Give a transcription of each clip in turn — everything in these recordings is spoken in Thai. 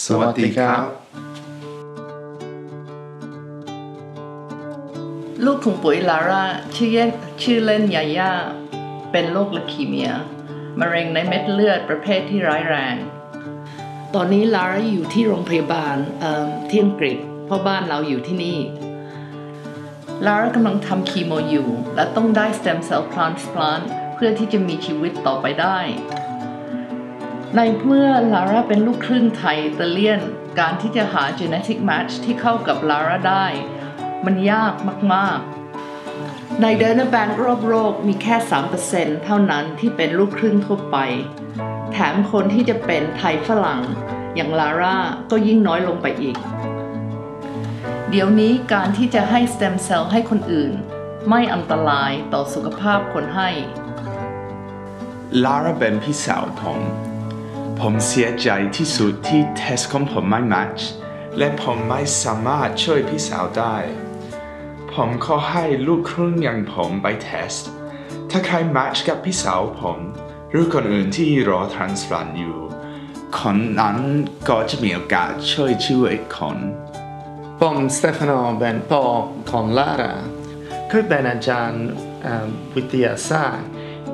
สวัสดีครับ ลูกของปุ๋ยลาร่าชื่อเล่นชื่อเล่นยาย่า เป็นโรคลูคีเมีย มะเร็งในเม็ดเลือดประเภทที่ร้ายแรง ตอนนี้ลาร่าอยู่ที่โรงพยาบาลเอิ่มที่อังกฤษ เพราะบ้านเราอยู่ที่นี่ลาร่ากำลังทำคีโมอยู่ และต้องได้สเต็มเซลล์พลานสปลานเพื่อที่จะมีชีวิตต่อไปได้ ในเมื่อลาร่าเป็นลูกครึ่งไทยอิตาเลียน การที่จะหา genetic match ที่เข้ากับลาร่าได้ มันยากมาก ๆ ในเดนแบงรอบโลกมีแค่ 3%เท่านั้นที่เป็นลูกครึ่งทั่วไป แถมคนที่จะเป็นไทยฝรั่ง อย่างลาร่าก็ยิ่งน้อยลงไปอีก เดี๋ยวนี้การที่จะให้สเต็มเซลล์ให้คนอื่น ไม่อันตรายต่อสุขภาพคนให้ลาร่าเป็นพี่สาวผม ผมเสียใจที่สุดที่เทสของผมไม่แมทช์และผมไม่สามารถช่วยพี่สาวได้ ผมขอให้ลูกครึ่งอย่างผมไปเทส ถ้าใครแมทช์กับพี่สาวผม หรือคนอื่นที่รอทรานสพลานอยู่ คนนั้นก็จะมีโอกาสช่วยชีวิตคนผมสเตฟานอเป็นพ่อของลาร่าเคยเป็นอาจารย์วิทยาศาสตร์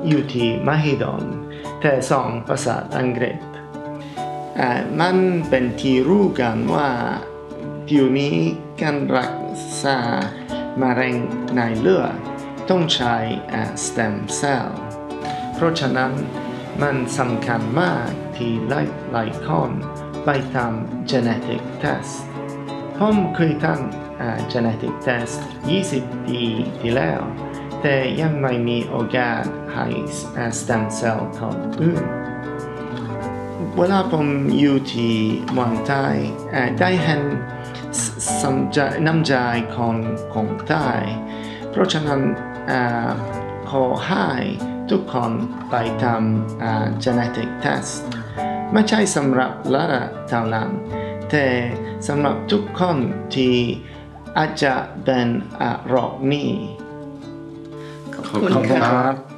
อยู่ที่มหิดลแต่สองภาษาอังกฤษ มันเป็นที่รู้กันว่าเดี๋ยวนี้การรักษามะเร็งในเลือดต้องใช้สเต็มเซลล์เพราะฉะนั้นมันสำคัญมากที่หลายๆคนไปทำ genetic test ผมเคยทำ genetic test 20 ปีที่แล้ว แต่ยังไม่มีโอกาสให้อ่า stem cell คนอื่น เวลาผมอยู่ที่เมืองไทยอ่าได้เห็นสสำใจน้ำใจของของไทยเพราะฉะนั้นอ่าขอให้ทุกคนไปทำอ่า genetic test ไม่ใช่สำหรับลาระเท่านั้นแต่สำหรับทุกคนที่อาจจะเป็นอะโรคนี้ขอบคุณครับ